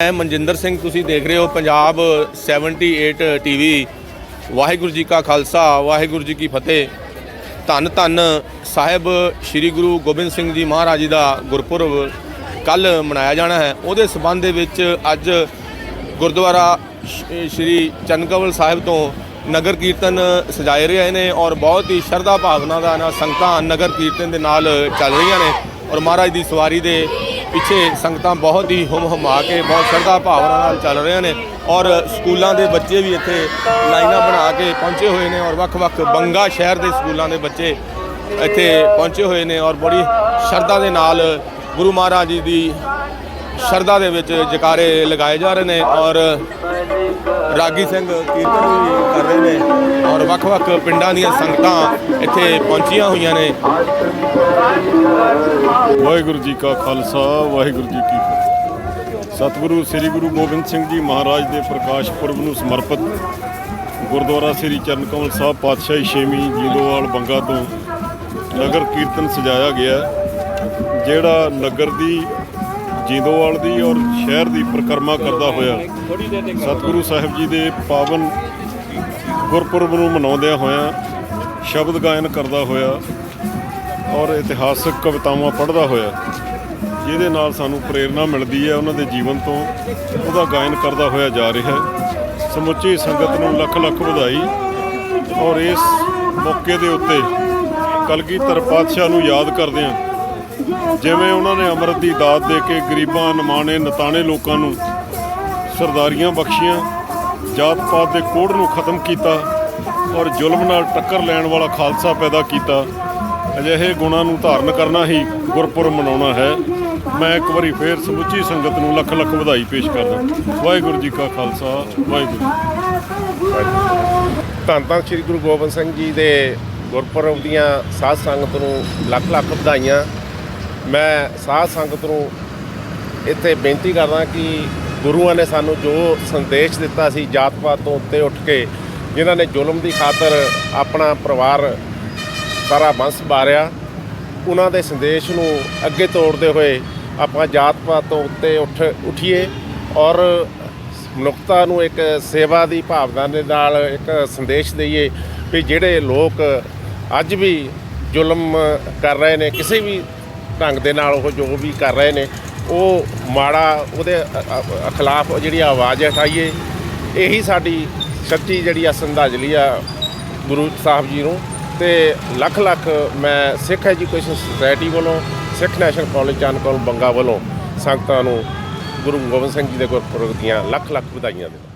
ਮੈਂ ਮਨਜਿੰਦਰ ਸਿੰਘ, ਤੁਸੀਂ ਦੇਖ ਰਹੇ ਹੋ ਪੰਜਾਬ 78 ਟੀਵੀ। ਵਾਹਿਗੁਰੂ ਜੀ ਕਾ ਖਾਲਸਾ, ਵਾਹਿਗੁਰੂ ਜੀ ਕੀ ਫਤਿਹ। ਧੰਨ ਧੰਨ ਸਾਹਿਬ ਸ੍ਰੀ ਗੁਰੂ ਗੋਬਿੰਦ ਸਿੰਘ ਜੀ ਮਹਾਰਾਜ ਜੀ ਦਾ ਗੁਰਪੁਰਬ ਕੱਲ ਮਨਾਇਆ ਜਾਣਾ ਹੈ। ਉਹਦੇ ਸਬੰਧ ਦੇ ਵਿੱਚ ਅੱਜ ਗੁਰਦੁਆਰਾ ਸ੍ਰੀ ਚੰਨਕਵਲ ਸਾਹਿਬ ਤੋਂ ਨਗਰ ਕੀਰਤਨ ਸਜਾਏ ਰਹੇ ਨੇ ਔਰ ਬਹੁਤ ਹੀ ਸ਼ਰਧਾ ਭਾਵਨਾ ਦਾ ਨਾਲ ਸੰਗਤਾਂ ਨਗਰ ਕੀਰਤਨ ਦੇ ਨਾਲ ਚੱਲ ਰਹੀਆਂ ਨੇ ਔਰ ਮਹਾਰਾਜ ਦੀ ਸਵਾਰੀ ਦੇ ਪਿੱਛੇ ਸੰਗਤਾਂ ਬਹੁਤ ਹੀ ਹੁਮ ਹੁਮਾ ਕੇ, ਬਹੁਤ ਸ਼ਰਧਾ ਭਾਵਨਾ ਨਾਲ ਚੱਲ ਰਹੀਆਂ ਨੇ ਔਰ ਸਕੂਲਾਂ ਦੇ ਬੱਚੇ ਵੀ ਇੱਥੇ ਲਾਈਨਾਂ ਬਣਾ ਕੇ ਪਹੁੰਚੇ ਹੋਏ ਨੇ ਔਰ ਵੱਖ-ਵੱਖ ਬੰਗਾ ਸ਼ਹਿਰ ਦੇ ਸਕੂਲਾਂ ਦੇ ਬੱਚੇ ਇੱਥੇ ਪਹੁੰਚੇ ਹੋਏ ਨੇ ਔਰ ਬੜੀ ਸ਼ਰਧਾ ਦੇ ਨਾਲ ਗੁਰੂ ਮਹਾਰਾਜ ਜੀ ਦੀ ਸ਼ਰਧਾ ਦੇ ਵਿੱਚ ਜਕਾਰੇ ਲਗਾਏ ਜਾ ਰਹੇ ਨੇ ਔਰ ਰਾਗੀ ਸਿੰਘ ਕੀਰਤਨ ਵੀ ਕਰ ਰਹੇ ਨੇ ਔਰ ਵੱਖ-ਵੱਖ ਪਿੰਡਾਂ ਦੀਆਂ ਸੰਗਤਾਂ ਇੱਥੇ ਪਹੁੰਚੀਆਂ ਹੋਈਆਂ ਨੇ। ਵਾਹਿਗੁਰੂ ਜੀ ਕਾ ਖਾਲਸਾ, ਵਾਹਿਗੁਰੂ ਜੀ ਕੀ ਫਤਿਹ। ਸਤਿਗੁਰੂ ਸ੍ਰੀ ਗੁਰੂ ਗੋਬਿੰਦ ਸਿੰਘ ਜੀ ਮਹਾਰਾਜ ਦੇ ਪ੍ਰਕਾਸ਼ ਪੁਰਬ ਨੂੰ ਸਮਰਪਿਤ ਗੁਰਦੁਆਰਾ ਸ੍ਰੀ ਚਰਨਕਮਲ ਸਾਹਿਬ ਪਾਤਸ਼ਾਹੀ ਛੇਵੀਂ ਜੀਦੋਵਾਲ ਬੰਗਾ ਤੋਂ ਨਗਰ ਕੀਰਤਨ ਸਜਾਇਆ ਗਿਆ ਜਿਹੜਾ ਨਗਰ ਦੀ ਜਿੰਦੋਵਾਲ ਦੀ ਔਰ ਸ਼ਹਿਰ ਦੀ ਪਰਿਕਰਮਾ ਕਰਦਾ ਹੋਇਆ ਸਤਿਗੁਰੂ ਸਾਹਿਬ ਜੀ ਦੇ ਪਾਵਨ ਗੁਰਪੁਰਬ ਨੂੰ ਮਨਾਉਂਦਿਆਂ ਹੋਇਆਂ ਸ਼ਬਦ ਗਾਇਨ ਕਰਦਾ ਹੋਇਆ ਔਰ ਇਤਿਹਾਸਕ ਕਵਿਤਾਵਾਂ ਪੜ੍ਹਦਾ ਹੋਇਆ, ਜਿਹਦੇ ਨਾਲ ਸਾਨੂੰ ਪ੍ਰੇਰਣਾ ਮਿਲਦੀ ਹੈ, ਉਹਨਾਂ ਦੇ ਜੀਵਨ ਤੋਂ ਉਹਦਾ ਗਾਇਨ ਕਰਦਾ ਹੋਇਆ ਜਾ ਰਿਹਾ ਹੈ। ਸਮੁੱਚੀ ਸੰਗਤ ਨੂੰ ਲੱਖ ਲੱਖ ਵਧਾਈ ਔਰ ਇਸ ਮੌਕੇ ਦੇ ਉੱਤੇ ਕਲਗੀਧਰ ਪਾਤਸ਼ਾਹ ਨੂੰ ਯਾਦ ਕਰਦੇ ਹਾਂ। ਜਿਵੇਂ ਉਹਨਾਂ ਨੇ ਅੰਮ੍ਰਿਤ ਦੀ ਦਾਤ ਦੇ ਕੇ ਗਰੀਬਾਂ ਨਮਾਣੇ ਨਤਾਣੇ ਲੋਕਾਂ ਨੂੰ ਸਰਦਾਰੀਆਂ ਬਖਸ਼ੀਆਂ, ਜਾਤ ਪਾਤ ਦੇ ਕੋੜ ਨੂੰ ਖਤਮ ਕੀਤਾ ਔਰ ਜ਼ੁਲਮ ਨਾਲ ਟੱਕਰ ਲੈਣ ਵਾਲਾ ਖਾਲਸਾ ਪੈਦਾ ਕੀਤਾ। ਅਜਿਹੇ ਗੁਣਾਂ ਨੂੰ ਧਾਰਨ ਕਰਨਾ ਹੀ ਗੁਰਪੁਰਬ ਮਨਾਉਣਾ ਹੈ। ਮੈਂ ਇੱਕ ਵਾਰੀ ਫੇਰ ਸਮੁੱਚੀ ਸੰਗਤ ਨੂੰ ਲੱਖ ਲੱਖ ਵਧਾਈ ਪੇਸ਼ ਕਰਦਾ ਵਾਹਿਗੁਰੂ ਜੀ ਕਾ ਖਾਲਸਾ, ਵਾਹਿਗੁਰੂ ਧੰਨ ਧੰਨ ਸ੍ਰੀ ਗੁਰੂ ਗੋਬਿੰਦ ਸਿੰਘ ਜੀ ਦੇ ਗੁਰਪੁਰਬ ਦੀਆਂ ਸਾਧ ਸੰਗਤ ਨੂੰ ਲੱਖ ਲੱਖ ਵਧਾਈਆਂ। ਮੈਂ ਸਾਧ ਸੰਗਤ ਨੂੰ ਇੱਥੇ ਬੇਨਤੀ ਕਰਦਾ ਕਿ ਗੁਰੂਆਂ ਨੇ ਸਾਨੂੰ ਜੋ ਸੰਦੇਸ਼ ਦਿੱਤਾ ਸੀ ਜਾਤ ਪਾਤ ਤੋਂ ਉੱਤੇ ਉੱਠ ਕੇ, ਜਿਨ੍ਹਾਂ ਨੇ ਜ਼ੁਲਮ ਦੀ ਖਾਤਰ ਆਪਣਾ ਪਰਿਵਾਰ ਸਾਰਾ ਬੰਸ ਬਾਰਿਆ ਉਹਨਾਂ ਦੇ ਸੰਦੇਸ਼ ਨੂੰ ਅੱਗੇ ਤੋੜਦੇ ਹੋਏ ਆਪਾਂ ਜਾਤ ਪਾਤ ਤੋਂ ਉੱਤੇ ਉੱਠ, ਉਠੀਏ ਔਰ ਮਨੁੱਖਤਾ ਨੂੰ ਇੱਕ ਸੇਵਾ ਦੀ ਭਾਵਨਾ ਦੇ ਨਾਲ ਇੱਕ ਸੰਦੇਸ਼ ਦਈਏ ਵੀ ਜਿਹੜੇ ਲੋਕ ਅੱਜ ਵੀ ਜ਼ੁਲਮ ਕਰ ਰਹੇ ਨੇ, ਕਿਸੇ ਵੀ ਢੰਗ ਦੇ ਨਾਲ ਉਹ ਜੋ ਵੀ ਕਰ ਰਹੇ ਨੇ, ਉਹ ਮਾੜਾ ਉਹਦੇ ਖਿਲਾਫ ਜਿਹੜੀ ਆਵਾਜ਼ ਉਠਾਈਏ। ਇਹੀ ਸਾਡੀ ਸੱਚੀ ਜਿਹੜੀ ਆ ਸੰਧਾਜਲੀ ਆ ਗੁਰੂ ਸਾਹਿਬ ਜੀ ਨੂੰ। ਤੇ ਲੱਖ ਲੱਖ ਮੈਂ ਸਿੱਖ ਐਜੂਕੇਸ਼ਨ ਸੁਸਾਇਟੀ ਵੱਲੋਂ, ਸਿੱਖ ਨੈਸ਼ਨਲ ਕਾਲਜ ਚਾਨਕੋਲ ਬੰਗਾ ਵੱਲੋਂ ਸੰਗਤਾਂ ਨੂੰ ਗੁਰੂ ਗੋਬਿੰਦ ਸਿੰਘ ਜੀ ਦੇ ਗੁਰਪੁਰਬ ਦੀਆਂ ਲੱਖ ਲੱਖ ਵਧਾਈਆਂ ਦਿੰਦਾ